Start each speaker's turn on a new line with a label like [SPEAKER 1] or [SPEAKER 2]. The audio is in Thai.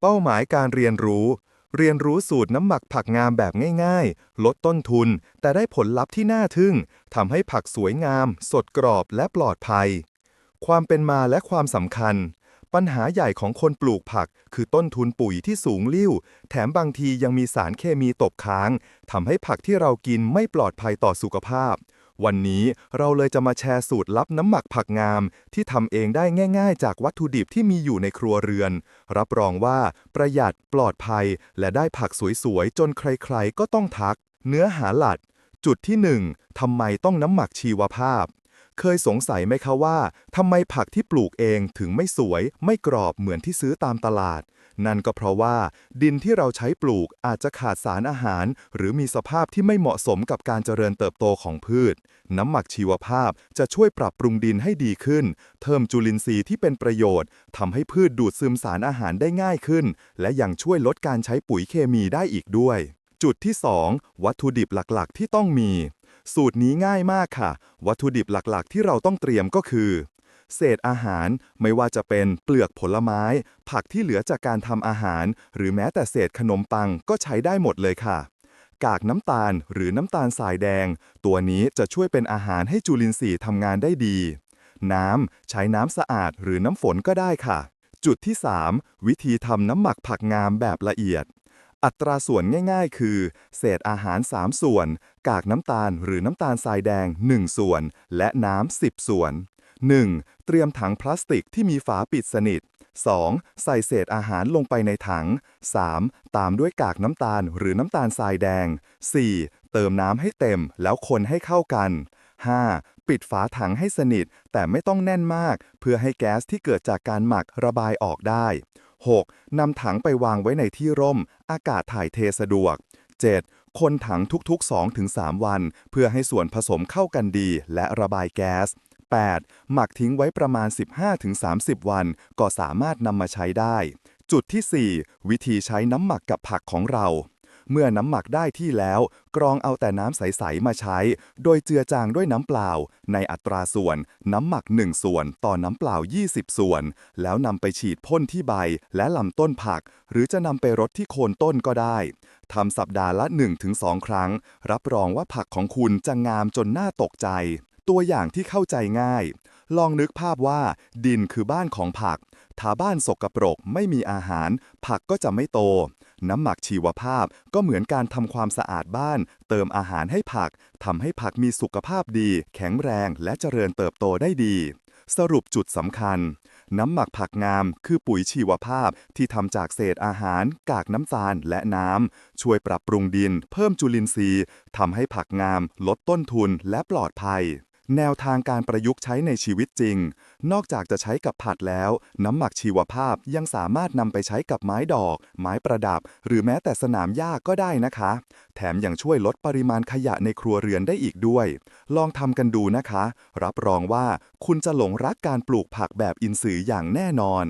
[SPEAKER 1] เป้าหมายการเรียนรู้ เรียนรู้สูตรน้ำหมักผักงามแบบง่ายๆ ลดต้นทุน แต่ได้ผลลัพธ์ที่น่าทึ่งทำให้ผักสวยงาม สดกรอบและปลอดภัย ความเป็นมาและความสำคัญ ปัญหาใหญ่ของคนปลูกผัก คือต้นทุนปุ๋ยที่สูงลิ่ว แถมบางทียังมีสารเคมีตกค้างทำให้ผักที่เรากินไม่ปลอดภัยต่อสุขภาพ วันนี้เราเลยจะมาแชร์สูตรลับน้ำหมักผักงาม ที่ทำเองได้ง่าย ๆ จากวัตถุดิบที่มีอยู่ในครัวเรือน รับรองว่าประหยัดปลอดภัย และได้ผักสวยๆ จนใครๆ ก็ต้องทัก เนื้อหาหลักจุดที่ 1ทำไมต้องน้ำหมักชีวภาพ เคยสงสัยไหมคะว่าทำไมผักที่ปลูกเองถึงไม่สวย ไม่กรอบเหมือนที่ซื้อตามตลาด นั่นก็เพราะว่า ดินที่เราใช้ปลูกอาจจะขาดสารอาหาร หรือมีสภาพที่ไม่เหมาะสมกับการเจริญเติบโตของพืช น้ำหมักชีวภาพจะช่วยปรับปรุงดินให้ดีขึ้น เพิ่มจุลินทรีย์ที่เป็นประโยชน์ทำให้พืชดูดซึมสารอาหารได้ง่ายขึ้น และยังช่วยลดการใช้ปุ๋ยเคมีได้อีกด้วย จุดที่ 2 วัตถุดิบหลักๆ ที่ต้องมี สูตรนี้ง่ายมากค่ะ วัตถุดิบหลักๆ ที่เราต้องเตรียมก็คือ เศษอาหาร ไม่ว่าจะเป็นเปลือกผลไม้ ผักที่เหลือจากการทำอาหาร หรือแม้แต่เศษขนมปังก็ใช้ได้หมดเลยค่ะ กากน้ำตาลหรือน้ำตาลทรายแดง ตัวนี้จะช่วยเป็นอาหารให้จุลินทรีย์ทำงานได้ดี น้ำใช้น้ำสะอาดหรือน้ำฝนก็ได้ค่ะ จุดที่ 3 วิธีทำน้ำหมักผักงามแบบละเอียดอัตราส่วนง่ายๆ คือ เศษอาหาร 3 ส่วน กากน้ำตาลหรือน้ำตาลทรายแดง 1 ส่วน และน้ำ 10 ส่วน 1. เตรียมถังพลาสติกที่มีฝาปิดสนิท 2. ใส่เศษอาหารลงไปในถัง 3. ตามด้วยกากน้ำตาลหรือน้ำตาลทรายแดง 4. เติมน้ำให้เต็มแล้วคนให้เข้ากัน 5. ปิดฝาถังให้สนิท แต่ไม่ต้องแน่นมาก เพื่อให้แก๊สที่เกิดจากการหมักระบายออกได้ 6. นำถังไปวางไว้ในที่ร่ม อากาศถ่ายเทสะดวก 7. คนถังทุกๆ 2-3 วัน เพื่อให้ส่วนผสมเข้ากันดีและระบายแก๊ส 8. หมักทิ้งไว้ประมาณ 15-30 วัน ก็สามารถนำมาใช้ได้ จุดที่ 4 วิธีใช้น้ำหมักกับผักของเรา เมื่อน้ำหมักได้ที่แล้ว กรองเอาแต่น้ำใส ๆ มาใช้ โดยเจือจางด้วยน้ำเปล่า ในอัตราส่วน น้ำหมัก 1 ส่วน ต่อน้ำเปล่า 20 ส่วน แล้วนำไปฉีดพ่นที่ใบและลำต้นผัก หรือจะนำไปรดที่โคนต้นก็ได้ทำสัปดาห์ละ 1-2 ครั้ง รับรองว่าผักของคุณจะงามจนน่าตกใจ ตัวอย่างที่เข้าใจง่าย ลองนึกภาพว่า ดินคือบ้านของผัก ถ้าบ้านสกปรกไม่มีอาหาร ผักก็จะไม่โต น้ำหมักชีวภาพก็เหมือนการทำความสะอาดบ้าน เติมอาหารให้ผักทำให้ผักมีสุขภาพดี แข็งแรงและเจริญเติบโตได้ดี สรุปจุดสำคัญ น้ำหมักผักงาม คือปุ๋ยชีวภาพที่ทำจากเศษอาหาร กากน้ำตาลและน้ำช่วยปรับปรุงดิน เพิ่มจุลินทรีย์ทำให้ผักงาม ลดต้นทุนและปลอดภัย แนวทางการประยุกต์ใช้ในชีวิตจริง นอกจากจะใช้กับผักแล้ว น้ำหมักชีวภาพยังสามารถนำไปใช้กับไม้ดอก ไม้ประดับ หรือแม้แต่สนามหญ้าก็ได้นะคะ แถมยังช่วยลดปริมาณขยะในครัวเรือนได้อีกด้วย ลองทำกันดูนะคะ รับรองว่าคุณจะหลงรักการปลูกผักแบบอินทรีย์อย่างแน่นอน